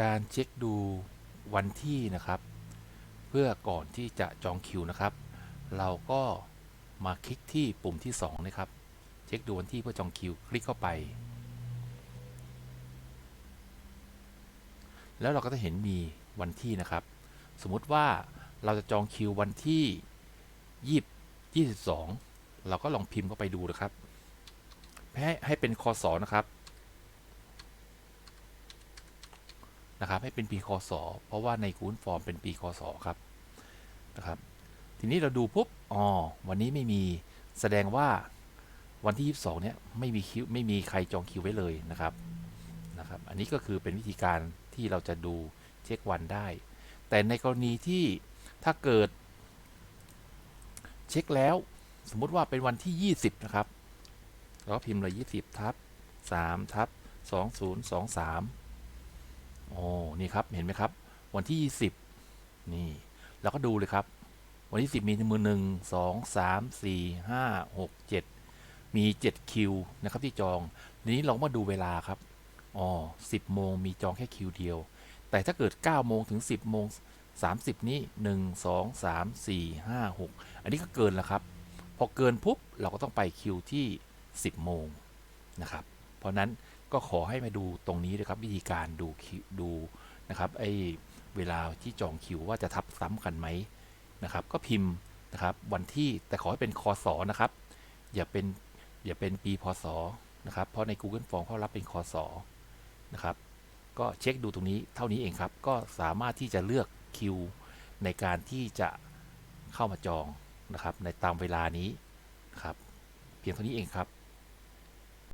การเช็คดูวันที่นะครับ เพื่อก่อนที่จะจองคิวนะครับ เราก็มาคลิกที่ปุ่มที่2นะครับ เช็คดูวันที่เพื่อจองคิว คลิกเข้าไป แล้วเราก็จะเห็นมีวันที่นะครับ สมมุติว่าเราจะจองคิววันที่ยี่สิบสองเราก็ลองพิมพ์เข้าไปดูนะครับ ให้ให้เป็นคศนะครับ นะครับ ให้เป็นปีคศเพราะว่าใน Google Form เป็นปีคศครับนะครับ ทีนี้เราดูปุ๊บอ๋อวันนี้ไม่มีแสดงว่าวันที่ 22 เนี่ยไม่มีคิวไม่มีใครจองคิวไว้เลยนะครับนะครับ อันนี้ก็คือเป็นวิธีการที่เราจะดูเช็ควันได้ แต่ในกรณีที่ถ้าเกิด เช็คแล้วสมมุติว่าเป็นวันที่ 20 นะครับ เราก็พิมพ์เลย 20 ทับ3ทับ2023 โอ้นี่ครับเห็นไหมครับ วันที่ 20 นี่เราก็ดูเลยครับ วันที่ 10 มีมือหนึ่งสองสามสี่ห้าหกเจ็ดมี7คิวนะครับที่จองทีนี้เรามาดูเวลาครับอ๋อ10 โมงมีจองแค่คิวเดียว แต่ถ้าเกิด 9 โมงถึง 10 โมง 30 นี้1 2 3 4 5 6 อันนี้ก็เกินแล้วครับ พอเกินปุ๊บ เราก็ต้องไปคิวที่ 10 โมงนะครับ เพราะนั้น ก็ขอให้มาดูตรงนี้นะครับวิธีการดูดูนะครับไอเวลาที่จองคิวว่าจะทับซ้ำกันไหมนะครับ ก็พิมพ์นะครับวันที่แต่ขอให้เป็นคศนะครับ อย่าเป็นอย่าเป็นปีพศนะครับ เพราะใน Google Form เขารับเป็นคศนะครับ ก็เช็คดูตรงนี้เท่านี้เองครับ ก็สามารถที่จะเลือกคิวในการที่จะเข้ามาจองนะครับ ในตามเวลานี้นะครับ เพียงเท่านี้เองครับ